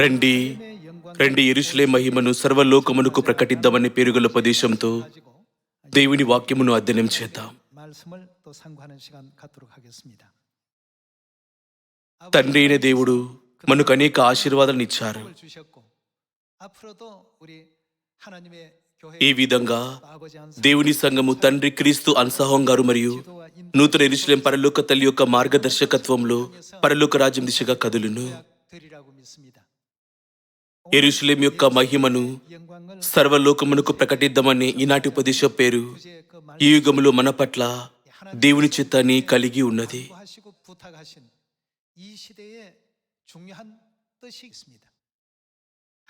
రండి రండి ఎరుషులే మహిమను సర్వలోకమునకు ప్రకటిద్దామని పేరుగల ఉపదేశంతో దేవుని వాక్యమును అధ్యయనం చేద్దాం. తండ్రి అయిన దేవుడు మనకు అనేక ఆశీర్వాదాలను ఇచ్చారు. ఈ విధంగా దేవుని సంఘము తండ్రి క్రీస్తు అన్సాహం గారు మరియు నూతన ఎరుశలేం పరలోక తల్లి యొక్క మార్గదర్శకత్వంలో పరలోక రాజ్యం దిశగా కదులును. ఎరుషులేం యొక్క మహిమను సర్వలోకమునకు ప్రకటిద్దామని ఈనాటి ఉపదేశ పేరు. ఈ యుగములో మన పట్ల దేవుని చిత్తాన్ని కలిగి ఉన్నది.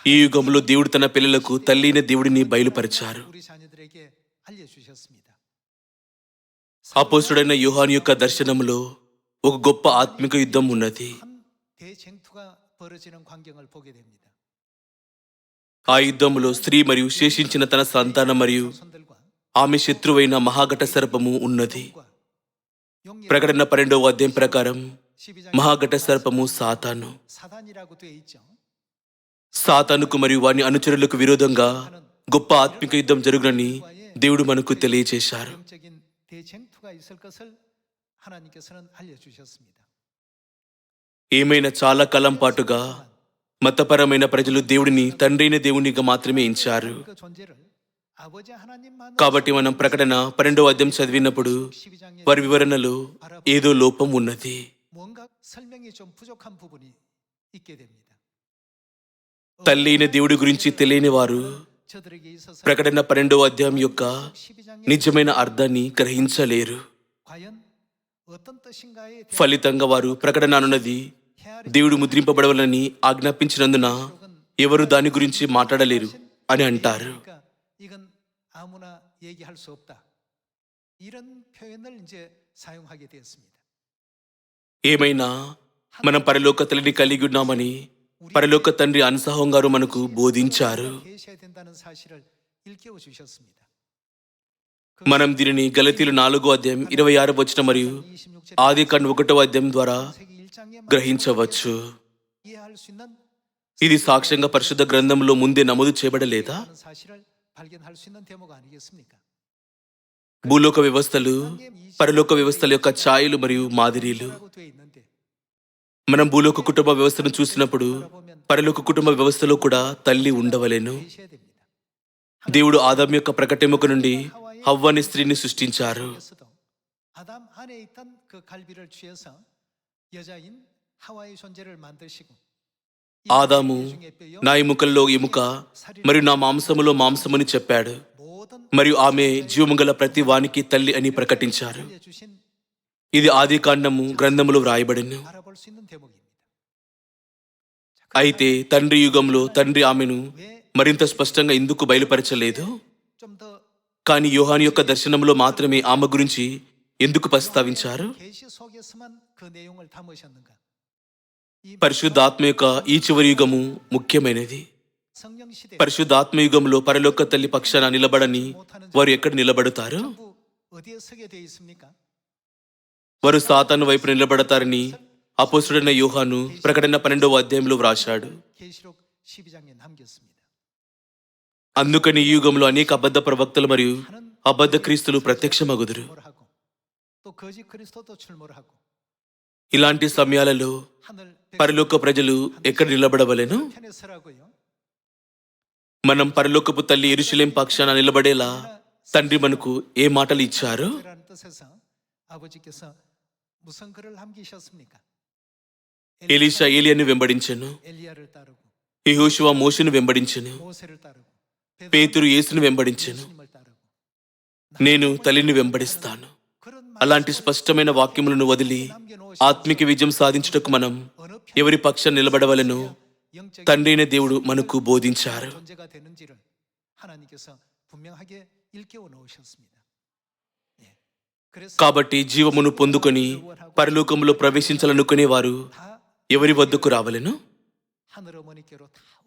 ఈ యుగంలో దేవుడు తన పిల్లలకు తల్లిన దేవుడిని బయలుపరిచారు. అపోసుడైన యుహాన్ యొక్క దర్శనంలో ఒక గొప్ప ఆత్మిక యుద్ధం ఉన్నది. ఆ యుద్ధములో స్త్రీ మరియు శేషించిన తన సంతానం మరియు ఆమె శత్రువైన మహాఘట సర్పము ఉన్నది. ప్రకటన పన్నెండవ అధ్యయం ప్రకారం మహాఘట సర్పము సాతాను. సాతానుకు మరియు వాని అనుచరులకు విరోధంగా గొప్ప ఆత్మిక యుద్ధం జరుగునని దేవుడు మనకు తెలియజేశారు. ఏమైనా చాలా కాలం పాటుగా మతపరమైన ప్రజలు దేవుడిని తండ్రైన దేవునిగా మాత్రమే ఇచ్చారు కాబట్టి మనం ప్రకటన పన్నెండవ అధ్యాయం చదివినప్పుడు వారి వివరణలో ఏదో లోపం ఉన్నది. తల్లైన దేవుడి గురించి తెలియని వారు ప్రకటన పన్నెండవ అధ్యాయం యొక్క నిజమైన అర్థాన్ని గ్రహించలేరు. ఫలితంగా వారు ప్రకటన అన్నది దేవుడు ముద్రింపబడవలని ఆజ్ఞాపించినందున ఎవరు దాని గురించి మాట్లాడలేరు అని అంటారు. ఏమైనా మనం పరలోక తల్లిని కలిగి ఉన్నామని పరలోక తండ్రి అనుసాహం గారు మనకు బోధించారు. మనం దీనిని గలతీలు నాలుగో అధ్యాయం ఇరవై ఆరు వచ్చిన మరియు ఆది కండ్ ఒకటో అధ్యాయం ద్వారా గ్రహించవచ్చు. ఇది సాక్ష్యంగా పరిశుద్ధ గ్రంథంలో ముందే నమోదు చేయబడలేదా? భూలోక వ్యవస్థలు పరలోక వ్యవస్థల యొక్క ఛాయలు మరియు మాదిరీలు. మనం భూలోక కుటుంబ వ్యవస్థను చూసినప్పుడు పరలోక కుటుంబ వ్యవస్థలో కూడా తల్లి ఉండవలేను. దేవుడు ఆదాం యొక్క ప్రకటెముక నుండి హవ్వని స్త్రీని సృష్టించారు. ఆదాము నా ఎముకల్లో ఎముక మరియు నా మాంసములో మాంసమని చెప్పాడు. మరియు ఆమె జీవముగల ప్రతి వానికి తల్లి అని ప్రకటించారు. ఇది ఆది కాండము గ్రంథములు వ్రాయబడిను అయితే తండ్రి యుగంలో తండ్రి ఆమెను మరింత స్పష్టంగా ఎందుకు బయలుపరచలేదు? కానీ యోహాన్ యొక్క దర్శనంలో మాత్రమే ఆమె గురించి ఎందుకు ప్రస్తావించారు? పరిశుద్ధాత్మ యొక్క ఈ చివరి యుగము ముఖ్యమైనది. పరిశుద్ధాత్మ యుగంలో పరలోక తల్లి పక్షాన నిలబడని వారు ఎక్కడ నిలబడతారు? వారు సాతాను వైపు నిలబడతారని అపోసుడైన యూహాను ప్రకటన పన్నెండవ అధ్యాయంలో వ్రాశాడు. అందుకని ఈ యుగంలో అనేక అబద్ధ ప్రవక్తలు మరియు అబద్ధ క్రీస్తులు ప్రత్యక్షమగుదురు. ఇలాంటి సమయాలలో పరిలోక ప్రజలు ఎక్కడ నిలబడవలేను? మనం పరిలోకపు తల్లి ఎరుశలేం పక్షాన నిలబడేలా తండ్రి మనకు ఏ మాటలు ఇచ్చారు? ఎలీషా ఏలియాను వెంబడించను. యహోశివ మోషను వెంబడించను. పేతురు యేసును వెంబడించను. నేను తల్లిని వెంబడిస్తాను. అలాంటి స్పష్టమైన వాక్యములను వదిలి ఆత్మిక విజయం సాధించుటకు మనం ఎవరి పక్షం నిలబడవలను తండ్రి దేవుడు మనకు బోధించారు. కాబట్టి జీవమును పొందుకొని పరలోకంలో ప్రవేశించాలనుకునే వారు ఎవరి వద్దకు రావలను?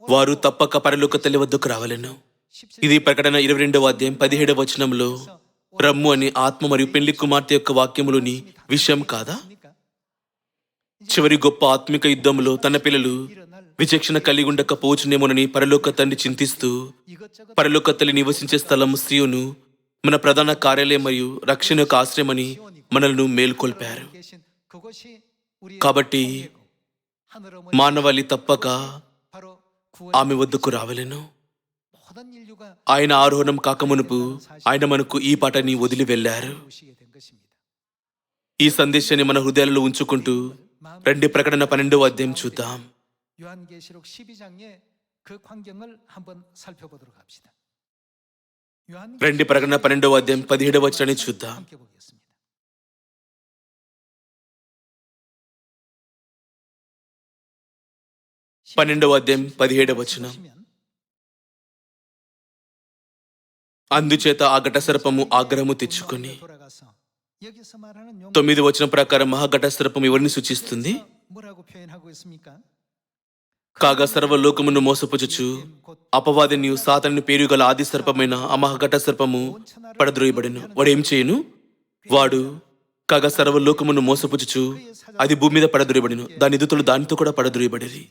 వారు తప్పక పరలోక తల్లి వద్దకు రావలను. ఇది ప్రకటన ఇరవై రెండవ అధ్యాయం పదిహేడవ వచనంలో రమ్ము అని ఆత్మ మరియు పెళ్ళి కుమార్తె యొక్క వాక్యములోని విషయం కాదా? చివరి గొప్ప ఆత్మిక యుద్ధంలో తన పిల్లలు విచక్షణ కలిగి ఉండకపోవచ్చునేమోనని పరలోక తండ్రి చింతిస్తూ పరలోక తల్లి నివసించే స్థలం స్త్రీను మన ప్రధాన కార్యాలయం మరియు రక్షణ యొక్క ఆశ్రయమని మనల్ని మేల్కొల్పారు. కాబట్టి మానవాళి తప్పక ఆమె వద్దకు రావలేను. ఆయన ఆరోహణం కాకమునుపు ఆయన మనకు ఈ పాటని వదిలి వెళ్ళారు. ఈ సందేశాన్ని మన హృదయాలలో ఉంచుకుంటూ రెండు ప్రకటన పన్నెండవ అధ్యాయం చూద్దాం. రెండు ప్రకటన పన్నెండవ అధ్యాయం పదిహేడవ వచ్చాన్ని చూద్దాం. పన్నెండవ అధ్యాయం పదిహేడవ వచనం. అందుచేత ఆ ఘట సర్పము ఆగ్రహము తెచ్చుకొని తొమ్మిది వచ్చిన ప్రకారం మహాఘట సర్పం ఎవరిని సూచిస్తుంది? కాగా సర్వలోకమును మోసపుచుచు అపవాదిని సాతను పేరు గల ఆది సర్పమైన అమహఘట సర్పము పడద్రోయబడిను. వాడు ఏం చేయను? వాడు కాగా సర్వలోకమును మోసపుచుచు అది భూమి మీద పడద్రోయబడిను. దాని ఎదుతులు దానితో కూడా పడద్రోయబడేది.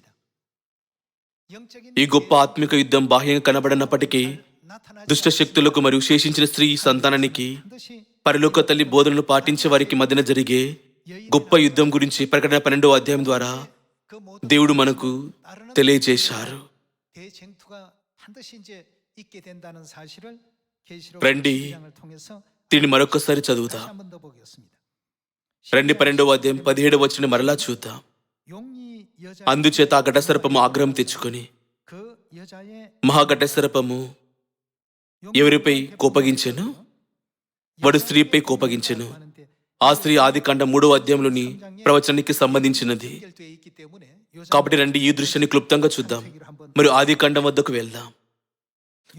ఈ గొప్ప ఆత్మిక యుద్ధం బాహ్యంగా కనబడినప్పటికీ దుష్ట శక్తులకు మరియు శేషించిన స్త్రీ సంతానానికి పరిలోక తల్లి బోధనలు పాటించే వారికి మధ్యన జరిగే గొప్ప యుద్ధం గురించి ప్రకటన పన్నెండో అధ్యాయం ద్వారా దేవుడు మనకు తెలియజేశారు. రండి దీన్ని మరొకసారి చదువుతా రండి పన్నెండవ అధ్యాయం పదిహేడు వచ్చిన మరలా చూద్దాం. అందుచేత ఆ ఘటసర్పము ఆగ్రహం తెచ్చుకొని మహాఘటసర్పము ఎవరిపై కోపగించాను? వాడు స్త్రీపై కోపగించాను. ఆ స్త్రీ ఆది కాండ మూడవ అధ్యాయంలోని ప్రవచనానికి సంబంధించినది. కాబట్టి రండి ఈ దృశ్యాన్ని క్లుప్తంగా చూద్దాం. మరి ఆది కాండం వద్దకు వెళ్దాం.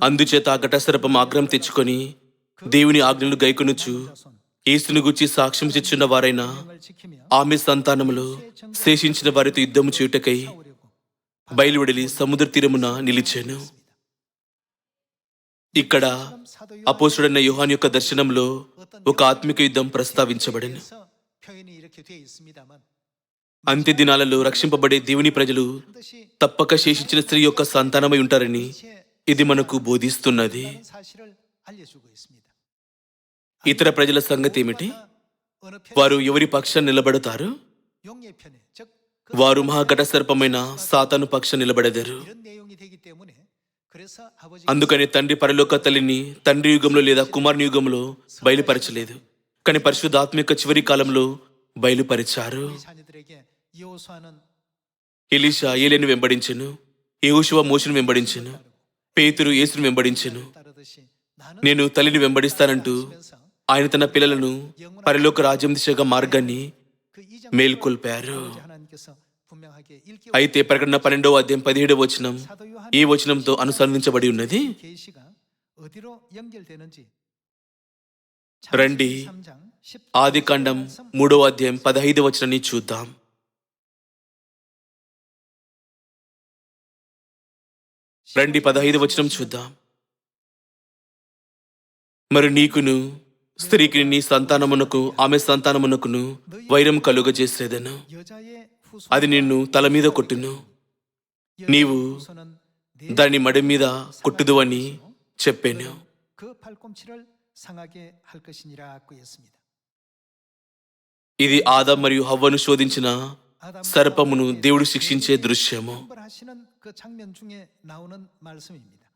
అందుచేత ఆ ఘటసరపం ఆగ్రహం తెచ్చుకొని దేవుని ఆజ్ఞలు గైకొనుచు ఏసును గుచ్చి సాక్ష్యం చెచ్చున్న వారైనా ఆమె సంతానములు శేషించిన వారితో యుద్ధము చేయుటకై బయలువెడలి సముద్ర తీరమున నిలిచాను. ఇక్కడ అపోసుడైన యుహాన్ యొక్క దర్శనంలో ఒక ఆత్మిక యుద్ధం ప్రస్తావించబడింది. అంత్య దినాలలో రక్షింపబడే దేవుని ప్రజలు తప్పక శేషించిన స్త్రీ యొక్క సంతానమై ఉంటారని ఇది మనకు బోధిస్తున్నది. ఇతర ప్రజల సంగతి ఏమిటి? వారు ఎవరి పక్ష నిలబడతారు? వారు మహాఘట సర్పమైన సాతాను పక్షం నిలబడదారు. అందుకని తండ్రి పరలోక తల్లిని తండ్రి యుగంలో లేదా కుమారుని యుగంలో బయలుపరచలేదు. కానీ పరిశుద్ధాత్మ చివరి కాలంలో బయలుపరిచారు. ఎలీషా ఏలేని వెంబడించను ఏహోశివ మోషను వెంబడించను పేతురు ఏసును వెంబడించను. నేను తల్లిని వెంబడిస్తానంటూ ఆయన తన పిల్లలను పరిలోక రాజ్యం దిశగా మార్గాన్ని మేల్కొల్పారు. అయితే ప్రకటన పన్నెండవ అధ్యాయం పదిహేడవ వచనం. ఈ వచనంతో అనుసంధించబడి ఉన్నది. రండి. ఆది కాండం మూడవ అధ్యాయం పదహైదు వచనాన్ని చూద్దాం. రండి పదహైదు వచనం చూద్దాం. మరి నీకును స్త్రీకి నీ సంతానమునకు ఆమె సంతానమునకును వైరం కలుగజేసేదను. అది నిన్ను తల మీద కొట్టును నీవు దాని మడి మీద కొట్టుదు అని చెప్పాను. ఇది ఆదా మరియు హవ్వను శోధించిన సర్పమును దేవుడు శిక్షించే దృశ్యము.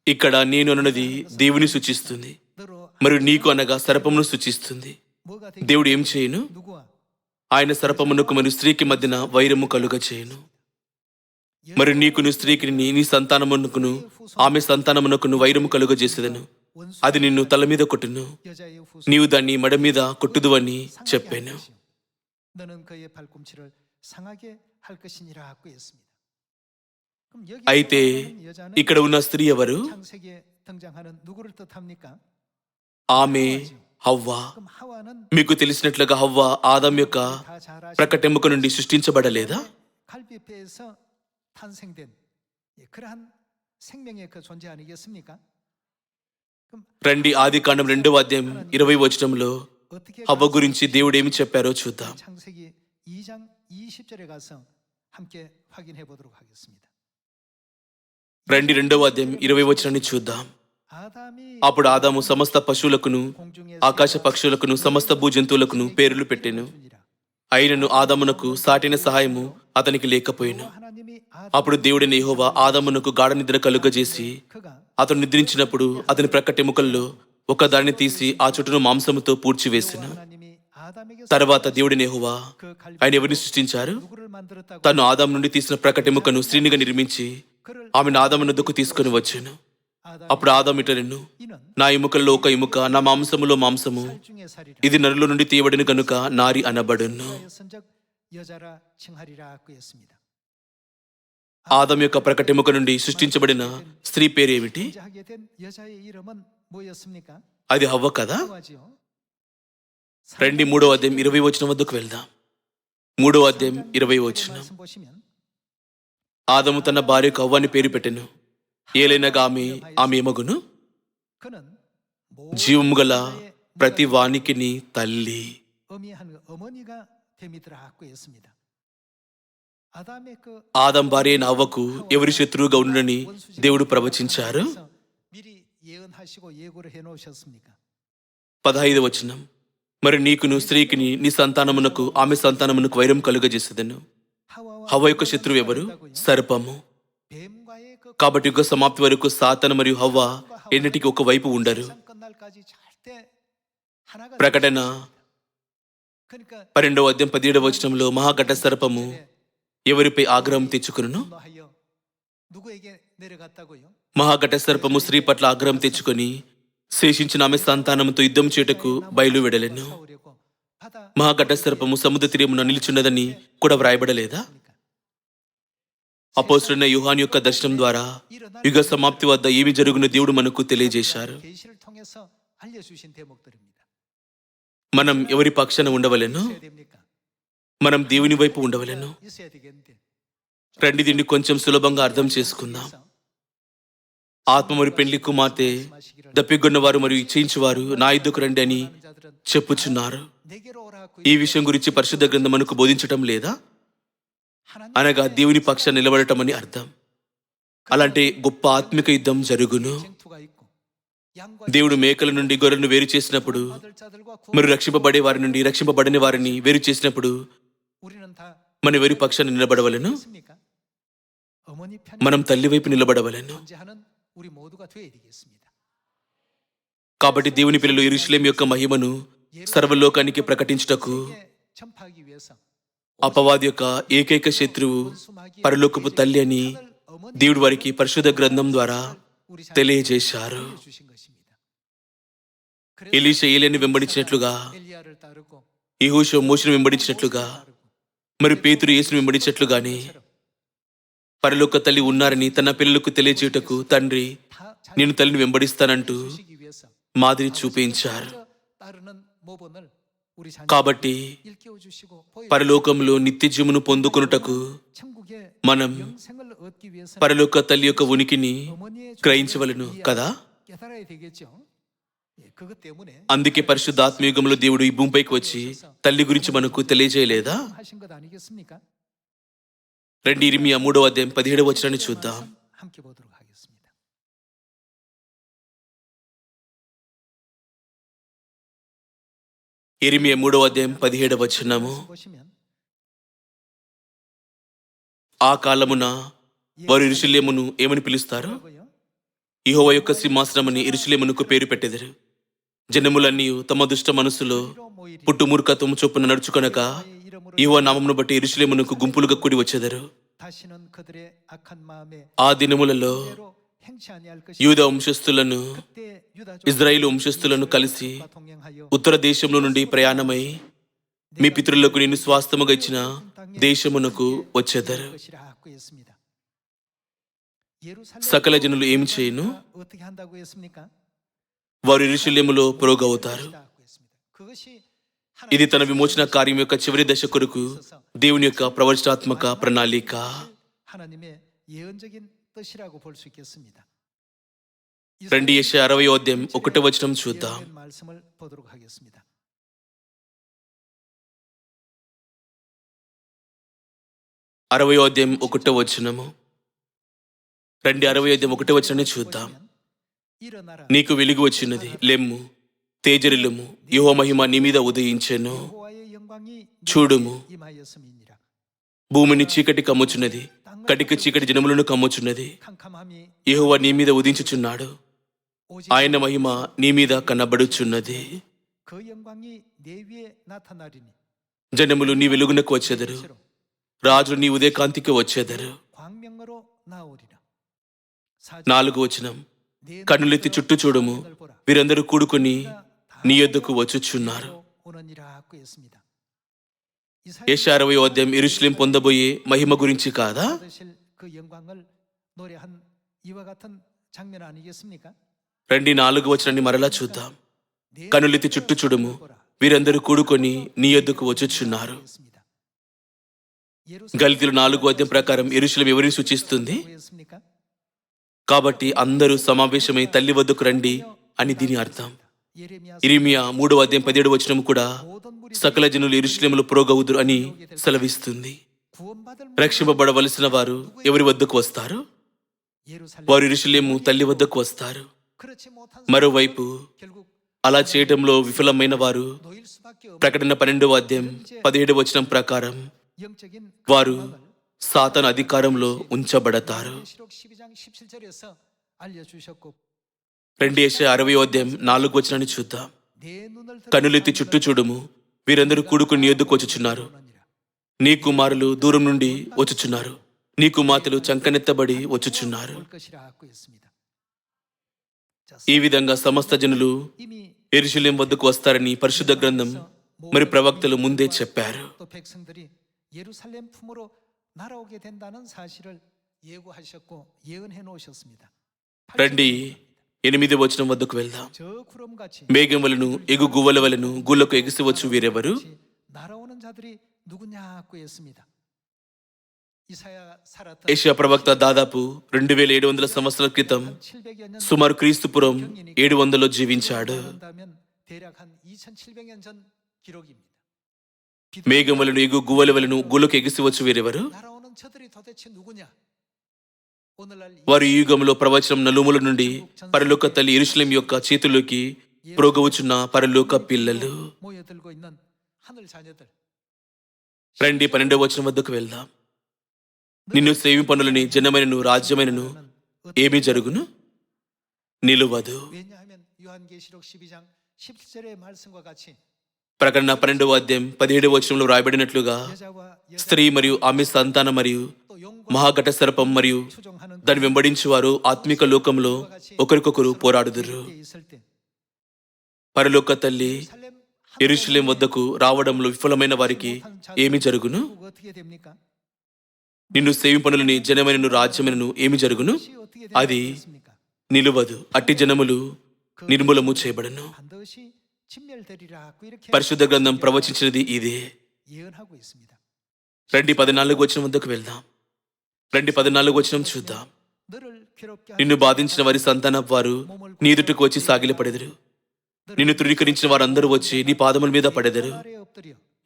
ఇక్కడ నేను అన్నది దేవుని సూచిస్తుంది. మరియు నీకు అనగా సర్పమును సూచిస్తుంది. దేవుడు ఏం చేయను? ఆయన సర్పమునకు మరియు స్త్రీకి మధ్యన వైరము కలుగ చేయను మరి నీకును స్త్రీకి నీ సంతానమునకును ఆమె సంతానమునకును వైరము కలుగ చేసేదను అది నిన్ను తల మీద కొట్టును. నీవు దాన్ని మడ మీద కొట్టుదువని చెప్పాను. అయితే ఇక్కడ ఉన్న స్త్రీ ఎవరు? ఆమె హవ్వా? మీకు తెలిసినట్లుగా హవ్వ ఆదం యొక్క ప్రకటెముక నుండి సృష్టించబడలేదా? రండి ఆది కాండం రెండవ అధ్యాయం ఇరవై వచనంలో హవ్వ గురించి దేవుడు ఏమి చెప్పారో చూద్దాం. రండి రెండవ అధ్యాయం ఇరవై వచనాన్ని చూద్దాం. అప్పుడు ఆదాము సమస్త పశువులకును ఆకాశ పక్షులకును సమస్త భూజంతువులకును పేర్లు పెట్టాను. అయినను ఆదమునకు సాటిన సహాయము అతనికి లేకపోయాను. అప్పుడు దేవుడి నేహోవా ఆదమునకు గాఢ నిద్ర కలుగజేసి అతను నిద్రించినప్పుడు అతని ప్రక్కటెముకల్లో ఒక దాన్ని తీసి ఆ చుట్టూను మాంసముతో పూడ్చివేసిన. తర్వాత దేవుడి నేహువా ఆయన ఎవరిని సృష్టించారు? తను ఆదాం నుండి తీసిన ప్రకటెముకను శ్రీనిగా నిర్మించి ఆమెను ఆదామునద్దుకు తీసుకుని వచ్చాను. అప్పుడు ఆదామిట నిన్ను నా ఎముకల్లో ఒక ఎముక నా మాంసములో మాంసము. ఇది నరుల నుండి తీయబడిన కనుక నారి అనబడును. ఆదం యొక్క ప్రకటెముక నుండి సృష్టించబడిన స్త్రీ పేరు ఏమిటి అది హవ్వ కదా? రెండు మూడో అధ్యాయం ఇరవై వచ్చిన వద్దకు వెళ్దాం. మూడో అధ్యాయం ఇరవై వచ్చిన ఆదము తన భార్యకు హవ్వని పేరు పెట్టాను. ఏలినగామి ఆమె ఆమె మగును? జీవము గల ప్రతి వానికిని తల్లి. ఆదం భార్య నవ్వకు ఎవరి శత్రువుగా ఉండని దేవుడు ప్రవచించారు? పదహైదు వచనం. మరి నీకును స్త్రీకిని నీ సంతానమునకు ఆమె సంతానమునకు వైరం కలుగజేసేదను? హవ యొక్క శత్రువు ఎవరు? సర్పము. కాబట్టి యుగ సమాప్తి వరకు సాతన మరియు హవ్వ ఎన్నిటికీ ఒకవైపు ఉండరు. ప్రకటన పన్నెండవ అధ్యాయం పదిహేడవ వచనంలో మహాఘట సర్పము ఎవరిపై ఆగ్రహం తెచ్చుకును మహాఘట సర్పము స్త్రీ పట్ల ఆగ్రహం తెచ్చుకొని శేషించిన ఆమె సంతానంతో యుద్ధం చేటకు బయలు విడలేను. మహాఘట సర్పము సముద్ర తీరమున నిలిచున్నదని కూడా వ్రాయబడలేదా? అపోసరైన యుహాన్ యొక్క దర్శనం ద్వారా యుగ సమాప్తి వద్ద ఏమి జరుగును దేవుడు మనకు తెలియజేశారు. మనం ఎవరి పక్షాన ఉండవలేను? మనం దేవుని వైపు ఉండవలేను? రండి దీన్ని కొంచెం సులభంగా అర్థం చేసుకుందాం. ఆత్మ మరి పెళ్ళి కుమార్తె దప్పిగొన్నవారు మరియు ఇచ్చేయించేవారు నా ఇద్దకు రండి అని చెప్పుచున్నారు. ఈ విషయం గురించి పరిశుద్ధ గ్రంథం మనకు బోధించటం లేదా? అనగా దేవుని పక్ష నిలబడటం అని అర్థం. అలాంటి గొప్ప ఆత్మిక యుద్ధం జరుగును. దేవుడు మేకల నుండి గొర్రెను వేరు చేసినప్పుడు మరి రక్షింపబడే వారి నుండి రక్షింపబడని వారిని వేరు చేసినప్పుడు మన ఎవరి పక్షాన్ని నిలబడవలను? మనం తల్లి వైపు నిలబడవలను? కాబట్టి దేవుని పిల్లలు ఇరుషులేం యొక్క మహిమను సర్వలోకానికి ప్రకటించుటకు అపవాది యొక్క ఏకైక శత్రువు పరలోకపు తల్లి అని దేవుడు వారికి పరిశుద్ధ గ్రంథం ద్వారా తెలియజేశారు. ఎలీష ఏలియని వెంబడించినట్లుగా యహూష మోషను వెంబడించినట్లుగా మరి పేతురు యేసును వెంబడించినట్లుగాని పరలోక తల్లి ఉన్నారని తన పిల్లలకు తెలియజేయటకు తండ్రి నేను తల్లిని వెంబడిస్తానంటూ మాదిరి చూపించారు. కాబట్టి పరలోకంలో నిత్యజీవును పొందుకొనుటకు మనం పరలోక తల్లి యొక్క ఉనికిని గ్రహించవలను కదా? అందుకే పరిశుద్ధాత్మయుగంలో దేవుడు ఈ భూమిపైకి వచ్చి తల్లి గురించి మనకు తెలియజేయలేదా? రెండు ఇరిమి మూడవ అధ్యాయం పదిహేడవ వచనాన్ని చూద్దాం. ఇరిమి మూడవ అధ్యాయం పదిహేడవ వచనము. ఆ కాలమున వారు ఇరుషులేమును ఏమని పిలుస్తారు? ఇహోవ యొక్క సింహాసనమని ఇరుషులేమునుకు పేరు పెట్టెదరు. జనములన్నీ తమ దుష్ట మనసులో పుట్టుమూర్ఖత్వం చొప్పున నడుచుకొనక ఇహో నామమును బట్టి ఇరుషులేమునకు గుంపులుగా కూడి వచ్చేదారు. ఆ దినములలో యూద వంశస్థులను ఇజ్రాయిల్ వంశస్థులను కలిసి ఉత్తర దేశంలో నుండి ప్రయాణమై మీ పితృలకు నేను స్వాస్థముగా ఇచ్చిన దేశమునకు వచ్చేదారు. సకల జనులు ఏమి చేయను? వారు ఇరుశల్యములో పురోగవుతారు. ఇది తన విమోచన కార్యం యొక్క చివరి దశ కొరకు దేవుని యొక్క ప్రవచనాత్మక ప్రణాళిక. 뜻이라고 볼 수 있겠습니다. రెండు యెష అరవై అధ్యాయం ఒకటో వచనం చూద్దాం 예언된 말씀을 보도록 하겠습니다. అరవై అధ్యాయం ఒకటో వచనము రండి అరవై ఐదు ఒకటి వచ్చిన చూద్దాం 일어나라 నీకు వెలుగు వచ్చినది లెమ్ము తేజరిల్లుము యువ మహిమ నీ మీద ఉదయించెను 여호와의 영광이 చూడుము 임하였음이니라 భూమిని చీకటి కమ్ముచున్నది. కటిక చీకటి జనములను కమ్ముచున్నది. యహోవా నీ మీద ఉదించుచున్నాడు. ఆయన మహిమ నీ మీద కనబడుచున్నది. జనములు నీ వెలుగునకు వచ్చేదరు. రాజు నీ ఉదయకాంతికి వచ్చేదరు. నాలుగు వచనం. కన్నులెత్తి చుట్టూ చూడము. వీరందరూ కూడుకుని నీ యొద్దకు వచ్చుచున్నారు. ఏష వద్యం అధ్యాయం పొందబోయే మహిమ గురించి కాదా? రండి నాలుగు వచ్చినని మరలా చూద్దాం. కనులెత్తి చుట్టూ చుడుము. వీరందరూ కూడుకొని నీ ఎద్దుకు వచ్చుచున్నారు. గలితులు నాలుగు వద్యం ప్రకారం ఇరుషులం ఎవరిని సూచిస్తుంది? కాబట్టి అందరూ సమావేశమై తల్లి వద్దకు రండి అని దీని అర్థం. ఇరిమియా మూడవ అధ్యాయం పదిహేడు వచనం కూడా సకల జనులు ఇరుశ్లములు పురోగవుదురు అని సెలవిస్తుంది. రక్షింపబడవలసిన వారు ఎవరి వద్దకు వస్తారు? వారు ఇరుషులేము తల్లి వద్దకు వస్తారు. మరోవైపు అలా చేయటంలో విఫలమైన వారు ప్రకటన పన్నెండవ అధ్యాయం పదిహేడు వచనం ప్రకారం వారు సాతన అధికారంలో ఉంచబడతారు. రెండు ఏష అరవై ఉదయం నాలుగు వచ్చినని చూద్దాం. కనులెత్తి చుట్టూ చూడము. వీరందరూ కూడుకుని ఎద్దుకొచ్చుచున్నారు నీ కుమారులు దూరం నుండి వచ్చుచున్నారు. నీ కుమార్తెలు చంకనెత్తబడి వచ్చుచున్నారు. ఈ విధంగా సమస్త జనులు ఎరుశల్యం వద్దకు వస్తారని పరిశుద్ధ గ్రంథం మరి ప్రవక్తలు ముందే చెప్పారు. రండి ఎనిమిది వచనం వద్దకు వెళ్దాం. మేఘం వలను ఎగు గువ్వల వలను గుళ్ళకు ఎగిసివచ్చు వీరెవరు? ఏషియా ప్రవక్త దాదాపు రెండు వేల ఏడు వందల సంవత్సరాల క్రితం సుమారు క్రీస్తుపురం ఏడు వందలో జీవించాడు. మేఘములను ఎగు గువ్వల వలను గుళ్ళకు ఎగిసివచ్చు వీరెవరు? వారి యుగంలో ప్రవచనం నలుముల నుండి పరలోక తల్లి ఇరుషులం యొక్క చేతుల్లోకి ప్రోగవచ్చున్న పరలోక పిల్లలు. రండి పన్నెండవ వచనం వద్దకు వెళ్దాం. నిన్ను సేవి పనులని జనమైనను రాజ్యమైనను ఏమి జరుగును? నిలువదు. ప్రకటన పన్నెండవ అధ్యాయం పదిహేడవ వచనంలో రాయబడినట్లుగా స్త్రీ మరియు ఆమె సంతానం మరియు మహాఘట సర్పం మరియు దాన్ని వెంబడించేవారు ఆత్మిక లోకంలో ఒకరికొకరు పోరాడుదురు. పరలోక తల్లి ఎరుశలేం వద్దకు రావడంలో విఫలమైన వారికి ఏమి జరుగును? నిన్ను సేవింపనులని జనమైనను రాజ్యమైనను ఏమి జరుగును? అది నిలువదు అట్టి జనములు నిర్మూలము చేయబడను. పరిశుద్ధ గ్రంథం ప్రవచించినది ఇదే. రండి పద్నాలుగు వచ్చిన వద్దకు వెళ్దాం. రెండు పద్నాలుగు వచ్చిన చూద్దాం. నిన్ను బాధించిన వారి సంతానం వారు నీదుటకు వచ్చి సాగిలపడెదరు నిన్ను తృణీకరించిన వారందరూ వచ్చి నీ పాదముల మీద పడెదరు.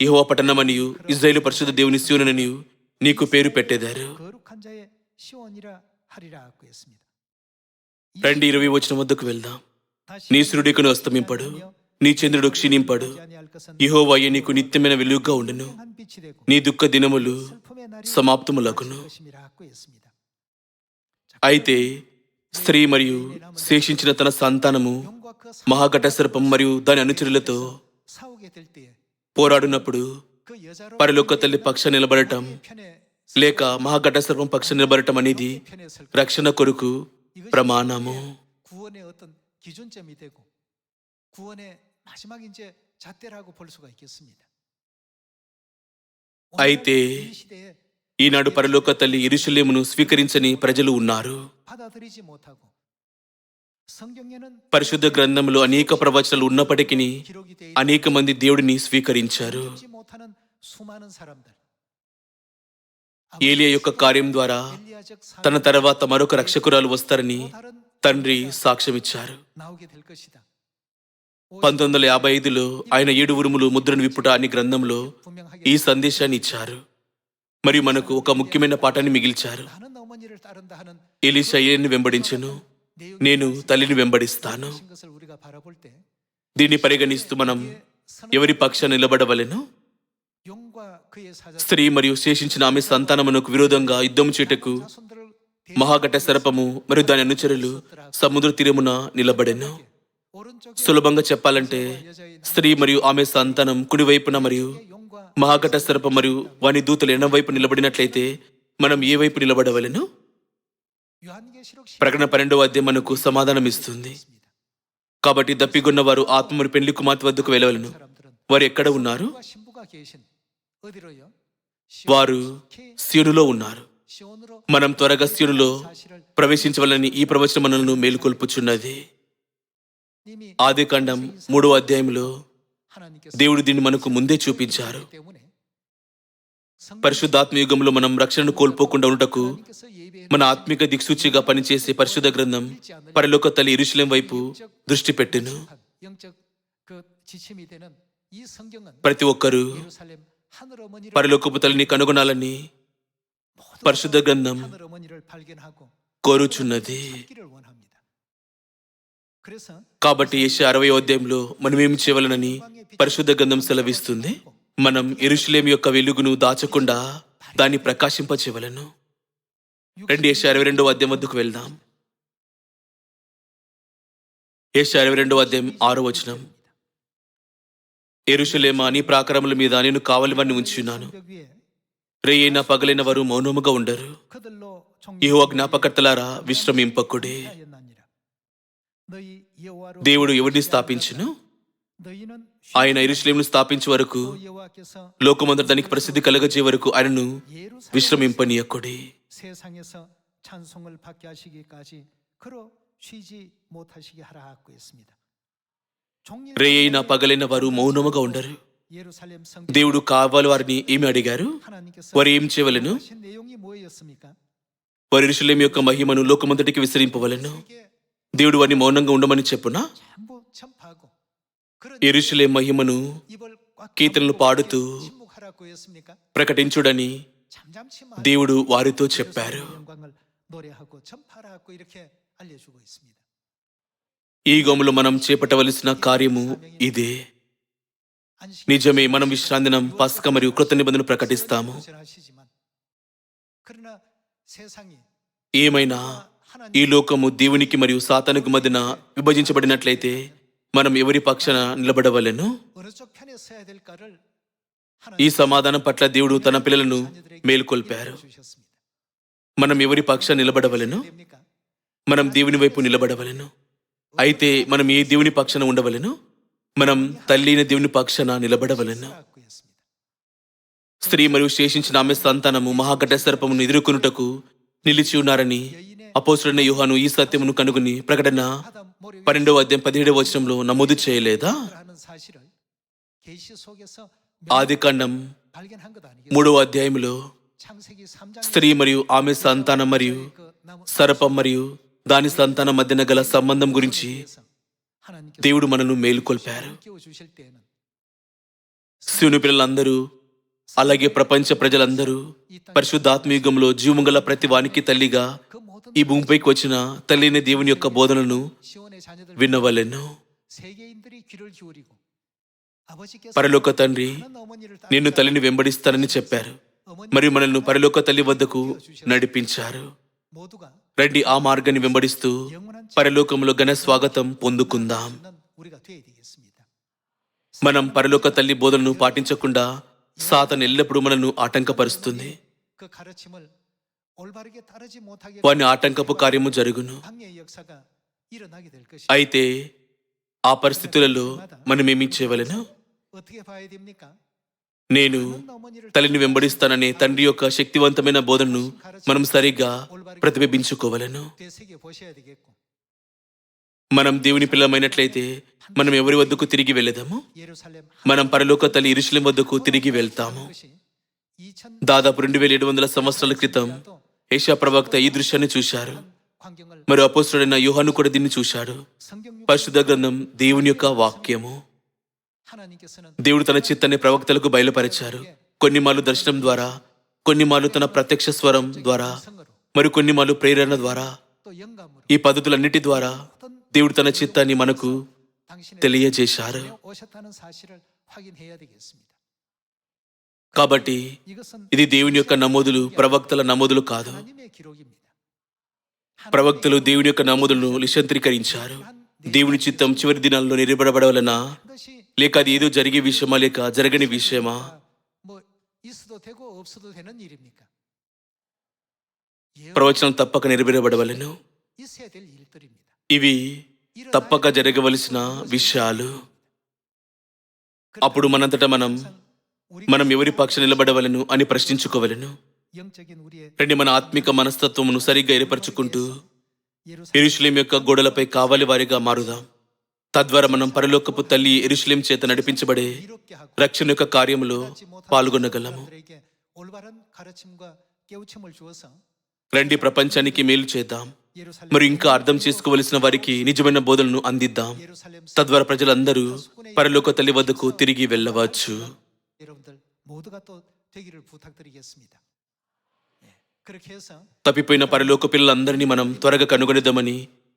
యహోవా పట్టణమనియు ఇజ్రాయేల్ పరిశుద్ధ దేవుని శివుననియు నీకు పేరు పెట్టేదారు. రెండు ఇరవై వచ్చిన వద్దకు వెళ్దాం. నీ సూర్యుడికును అస్తమింపడు నీ చంద్రుడు క్షీణింపడు. యహోవాయ నీకు నిత్యమైన వెలుగుగా ఉండను. నీ దుఃఖ దినములు 슬픔의 날이 సమాప్తములగును 것임이라고 했습니다. అయితే స్త్రీ మరియు శేషించిన తన సంతానము 용과 그 మహాఘట సర్పం మరియు దాని అనుచరులతో 싸우게 될 때에 పోరాడినప్పుడు 그 여자로 పరలోక తల్లి పక్ష నిలబడటం 편에 లేక మహాఘట సర్పం పక్ష నిలబడటం అనేది 편에 설 రక్షణ కొరకు ప్రమాణము 구원의 어떤 기준점이 되고 구원의 마지막 이제 잣대라고 볼 수가 있겠습니다. అయితే ఈనాడు పరలోక తల్లి ఇరుషులేమును స్వీకరించని ప్రజలు ఉన్నారు. పరిశుద్ధ గ్రంథంలో అనేక ప్రవచనాలు ఉన్నప్పటికీ అనేక మంది దేవుడిని స్వీకరించారు. ఏలియా యొక్క కార్యం ద్వారా తన తర్వాత మరొక రక్షకురాలు వస్తారని తండ్రి సాక్ష్యమిచ్చారు. పంతొమ్మిది వందల యాభై ఐదులో ఆయన ఏడు ఉరుములు ముద్రను విప్పుట అనే గ్రంథంలో ఈ సందేశాన్ని ఇచ్చారు. మరియు మనకు ఒక ముఖ్యమైన పాఠాన్ని మిగిల్చారు. ఎలి ఏని వెంబడించను. నేను తల్లిని వెంబడిస్తాను. దీన్ని పరిగణిస్తూ మనం ఎవరి పక్ష నిలబడవలను? స్త్రీ మరియు శేషించిన ఆమె సంతానమునకు విరోధంగా యుద్ధం చేటకు మహాఘట సర్పము మరియు దాని అనుచరులు సముద్ర తీరమున నిలబడెను. సులభంగా చెప్పాలంటే స్త్రీ మరియు ఆమె సంతానం కుడివైపున మరియు మహాఘట సర్ప మరియు వాని దూతలు ఎన్న వైపు నిలబడినట్లయితే మనం ఏ వైపు నిలబడవలను? ప్రకటన పన్నెండవ అధ్యాయం మనకు సమాధానం ఇస్తుంది. కాబట్టి దప్పిగొన్న వారు ఆత్మ పెళ్ళి కుమార్తె వద్దకు వెళ్ళవలను. వారు ఎక్కడ ఉన్నారు? వారు శివునులో ఉన్నారు. మనం త్వరగా శివునులో ప్రవేశించవాలని ఈ ప్రవచనం మనల్ని మేలుకొల్పుచున్నది. ఆది ఖండం మూడో అధ్యాయంలో దేవుడు దీన్ని మనకు ముందే చూపించారు. పరిశుద్ధాత్మ యుగంలో మనం రక్షణను కోల్పోకుండా ఉండటకు మన ఆత్మిక దిక్సూచిగా పనిచేసే పరిశుద్ధ గ్రంథం పరలోక తల్లి ఇరుశలం వైపు దృష్టి పెట్టిను. ప్రతి ఒక్కరూ పరలోకపు తల్లిని కనుగొనాలని పరిశుద్ధ గ్రంథం కోరుచున్నది. కాబట్టి ఏషియా అరవై అధ్యాయంలో మనం ఏమి చేయవలనని పరిశుద్ధ గంధం సెలవిస్తుంది? మనం ఎరుషులేం యొక్క వెలుగును దాచకుండా దాన్ని ప్రకాశింపచేయవలను. రెండు ఏషియా అరవై రెండవ అధ్యాయం వద్దకు వెళ్దాం. ఏషియా అరవై రెండవ అధ్యాయం ఆరో వచనం. ఎరుషులేమా నీ ప్రాకారముల మీద నేను కావలివని ఉంచున్నాను రేయైన పగలైన వారు మౌనముగా ఉండరు. ఏహో జ్ఞాపకర్తలారా విశ్రమింపకుడే. దేవుడు ఎవరిని స్థాపించును? ఆయన ఇరుశ్లేమును స్థాపించే వరకు లోకమందరు దానికి ప్రసిద్ధి కలగజే వరకు ఆయనను విశ్రమింపని రే రేయైన పగలైన వారు మౌనముగా ఉండరు. దేవుడు కావాలి వారిని ఏమి అడిగారు? వారు ఏం చేయవలను? వారి ఋషులేం యొక్క మహిమను లోకమంతటికి విస్తరింపవలను? దేవుడు వారిని మౌనంగా ఉండమని చెప్పున? ఎరుషులే మహిమను కీర్తనలు పాడుతూ ప్రకటించుడని దేవుడు వారితో చెప్పారు. ఈ గోములు మనం చేపట్టవలసిన కార్యము ఇదే. నిజమే మనం విశ్రాంతినం పసక మరియు కృత నిబంధనలు ప్రకటిస్తాము. ఏమైనా ఈ లోకము దేవునికి మరియు సాతానుకు మధ్యన విభజించబడినట్లయితే మనం ఎవరి పక్షాన నిలబడవలను? ఈ సమాధానం పట్ల దేవుడు తన పిల్లలను మేల్కొల్పారు. మనం ఎవరి పక్షాన నిలబడవలను? మనం దేవుని వైపు నిలబడవలను. అయితే మనం ఏ దేవుని పక్షాన ఉండవలను? మనం తల్లిన దేవుని పక్షాన నిలబడవలను. స్త్రీ మరియు శేషించిన ఆమె సంతానము మహాఘట సర్పమును ఎదుర్కొనుటకు నిలిచి ఉన్నారని అపోసుడైన యుహాను ఈ సత్యమును కనుగొని ప్రకటన పన్నెండవ అధ్యాయం పదిహేడవ వచనంలో నమోదు చేయలేదా? ఆది కాండం మూడవ అధ్యాయంలో స్త్రీ మరియు ఆమె సంతానం మరియు సరపం మరియు దాని సంతానం మధ్యన గల సంబంధం గురించి దేవుడు మనను మేలుకొల్పారు శివుని పిల్లలందరూ అలాగే ప్రపంచ ప్రజలందరూ పరిశుద్ధాత్మయుగంలో గల ప్రతి వానికి తల్లిగా ఈ భూమిపైకి వచ్చిన తల్లిన దేవుని యొక్క బోధనను విన్నవాళ్ళెన్నో పరలోక తండ్రి నిన్ను తల్లిని వెంబడిస్తానని చెప్పారు. మరియు మనల్ని పరలోక తల్లి వద్దకు నడిపించారు. రండి ఆ మార్గాన్ని వెంబడిస్తూ పరలోకంలో ఘన స్వాగతం పొందుకుందాం. మనం పరలోక తల్లి బోధనను పాటించకుండా సాతను ఎల్లప్పుడూ మనను ఆటంకపరుస్తుంది. వాని ఆటంకపు కార్యము జరుగును. అయితే ఆ పరిస్థితులలో మనం ఏమి చేయవలను నేను తల్లిని వెంబడిస్తాననే తండ్రి యొక్క శక్తివంతమైన బోధనను మనం సరిగ్గా ప్రతిబింబించుకోవలను. మనం దేవుని పిల్లమైనట్లయితే మనం ఎవరి వద్దకు తిరిగి వెళ్ళదాము? మనం పరలోక తల్లి ఇరుషులం వద్దకు తిరిగి వెళ్తాము. దాదాపు రెండు వేల ఏడు వందల సంవత్సరాల క్రితం ఏషా ప్రవక్త ఈ దృశ్యాన్ని చూశారు. మరి అపోస్తుడైన యోహాను కూడా దీన్ని చూశాడు. పరిశుద్ధ గ్రంథం దేవుని యొక్క వాక్యము. దేవుడు తన చిత్తాన్ని ప్రవక్తలకు బయలుపరిచారు. కొన్ని మార్లు దర్శనం ద్వారా కొన్ని మార్లు తన ప్రత్యక్ష స్వరం ద్వారా మరి కొన్ని మార్లు ప్రేరణ ద్వారా ఈ పద్ధతులన్నిటి ద్వారా దేవుడు తన చిత్తాన్ని మనకు తెలియజేశారు. కాబట్టి ఇది దేవుని యొక్క నమోదులు ప్రవక్తల నమోదులు కాదు. ప్రవక్తలు దేవుని యొక్క నమోదులను లిషంత్రీకరించారు దేవుని చిత్తం చివరి దినాల్లో నిలబడబడవలనా? లేక అది ఏదో జరిగే విషయమా లేక జరగని విషయమా? ప్రవచనం తప్పక నెరవేరబడవలను ఇవి తప్పక జరగవలసిన విషయాలు. అప్పుడు మనంతటా మనం మనం ఎవరి పక్ష నిలబడవలను అని ప్రశ్నించుకోవలను? రండి మన ఆత్మిక మనస్తత్వమును సరిగ్గా ఏర్పరచుకుంటూ ఎరుషులేం యొక్క గోడలపై కావాలి వారిగా మారుదాం. తద్వారా మనం పరలోకపు తల్లి ఎరుషులేం చేత నడిపించబడే రక్షణ యొక్క కార్యములో పాల్గొనగలము. రండి ప్రపంచానికి మేలు చేద్దాం. మరి ఇంకా అర్థం చేసుకోవలసిన వారికి నిజమైన బోధనను అందిద్దాం. తద్వారా ప్రజలందరూ పరలోక తల్లి వద్దకు తిరిగి వెళ్ళవచ్చు. 모두가 또 되기를 부탁드리겠습니다. 예, 그렇게 해서 తప్పిపోయిన పరలోక పిల్లలందరినీ మనం త్వరగా కనుగొనిద్దామని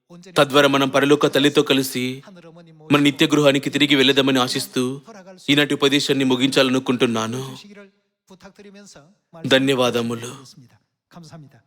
온전히 తద్వారా మనం పరలోక తల్లితో కలిసి 하늘 어머니 మన 모시고 నిత్య గృహానికి తిరిగి వెళ్ళదామని ఆశిస్తూ 돌아갈 수 ఈనాటి ఉపదేశాన్ని ముగించాలనుకుంటున్నాను 주시기를 부탁드리면서 ధన్యవాదములు 말씀드리겠습니다. 감사합니다.